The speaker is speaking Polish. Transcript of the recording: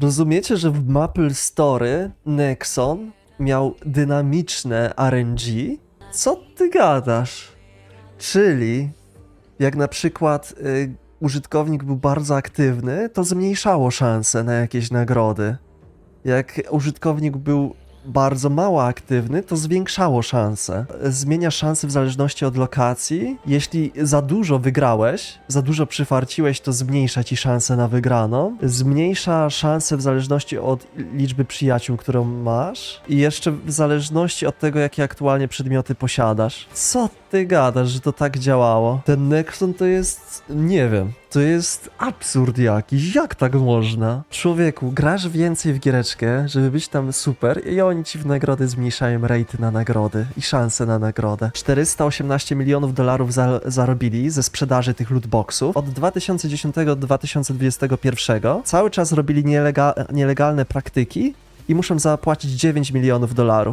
Rozumiecie, że w Maple Story Nexon miał dynamiczne RNG? Co ty gadasz? Czyli jak na przykład y, użytkownik był bardzo aktywny, to zmniejszało szanse na jakieś nagrody. Jak użytkownik był bardzo mało aktywny, to zwiększało szanse. Zmienia szanse w zależności od lokacji. Jeśli za dużo wygrałeś, za dużo przyfarciłeś, to zmniejsza ci szanse na wygraną. Zmniejsza szanse w zależności od liczby przyjaciół, którą masz. I jeszcze w zależności od tego, jakie aktualnie przedmioty posiadasz. Co ty gadasz, że to tak działało? Ten Nexon to jest... nie wiem. To jest absurd jakiś. Jak tak można? Człowieku, grasz więcej w giereczkę, żeby być tam super i oni ci w nagrody zmniejszają rate na nagrody i szanse na nagrodę. 418 milionów dolarów za zarobili ze sprzedaży tych lootboxów. Od 2010 do 2021 cały czas robili nielega nielegalne praktyki i muszą zapłacić 9 milionów dolarów.